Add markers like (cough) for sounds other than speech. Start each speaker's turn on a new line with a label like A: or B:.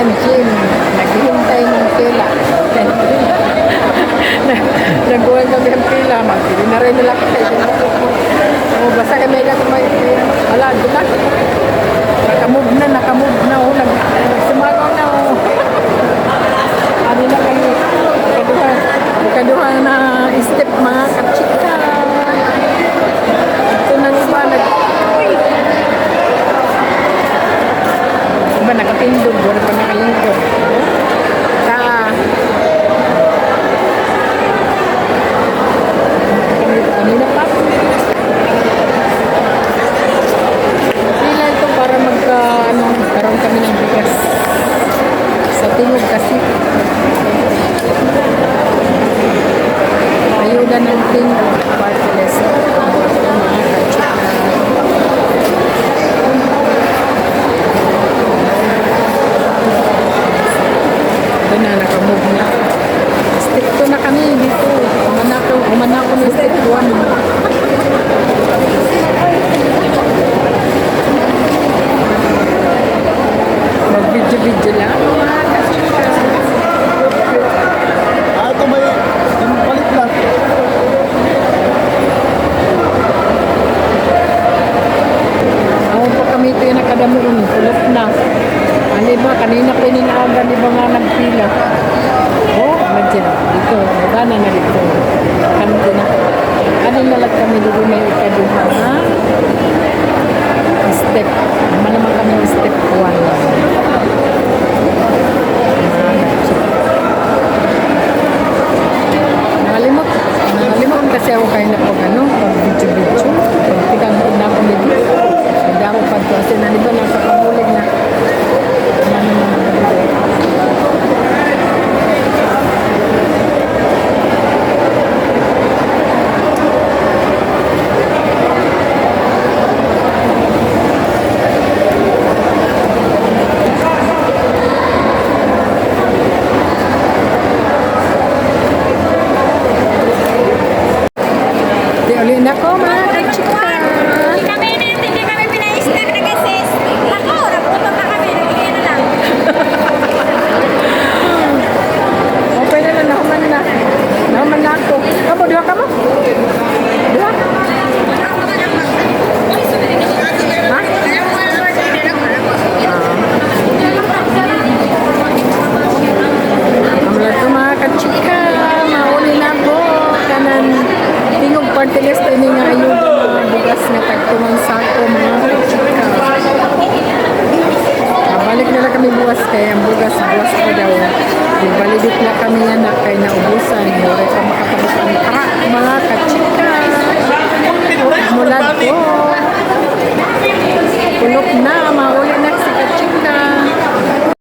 A: yan, Jim. Naghihintay ng pila. (laughs) Nagbuhay kami ang pila. Magbili na rin nila kasi. (laughs) Oh, basta eh, kami na kumain. Wala, gulat. Mag-video-video lang. mga kachika.
B: Ah, ito may yung palit lang.
A: Ako pa kami ito yung nakadamuon. Pulot na. Ano ba? Kanina ko ininaaga di ba nga nagpila? Oh, imagine. Dito. Nagana na dito. Kanto na. Ano na lang kami dito may ikaduha ha? Step. Naman naman kami step 1. Nakalimot. Nakalimot kasi ako kayo na pag ano, pag video-video. Pag tigang. Ako pag kasi na diba nasa pamulig na. Ano na mga Di uli na ko mga kachika.
C: Kami na hindi kami pina-stack na kasi. Ako, naputok na kami. Nagiging na lang.
A: Okay na na, nahuman na. Nahuman na ako. Kamu, diwa ka mo? Diwa? Ha? Ang lahat ng mga kachika, mauli na po. Kanan, party list ini nga ayun mga bugas na tagtuman sa ako mga kachika. Balik na lang kami bukas kaya ang bugas bukas pa daw. Ibalidit na kami yan na kay naubusan. Mura ka makapagod ang tara mga kachika. Mula po.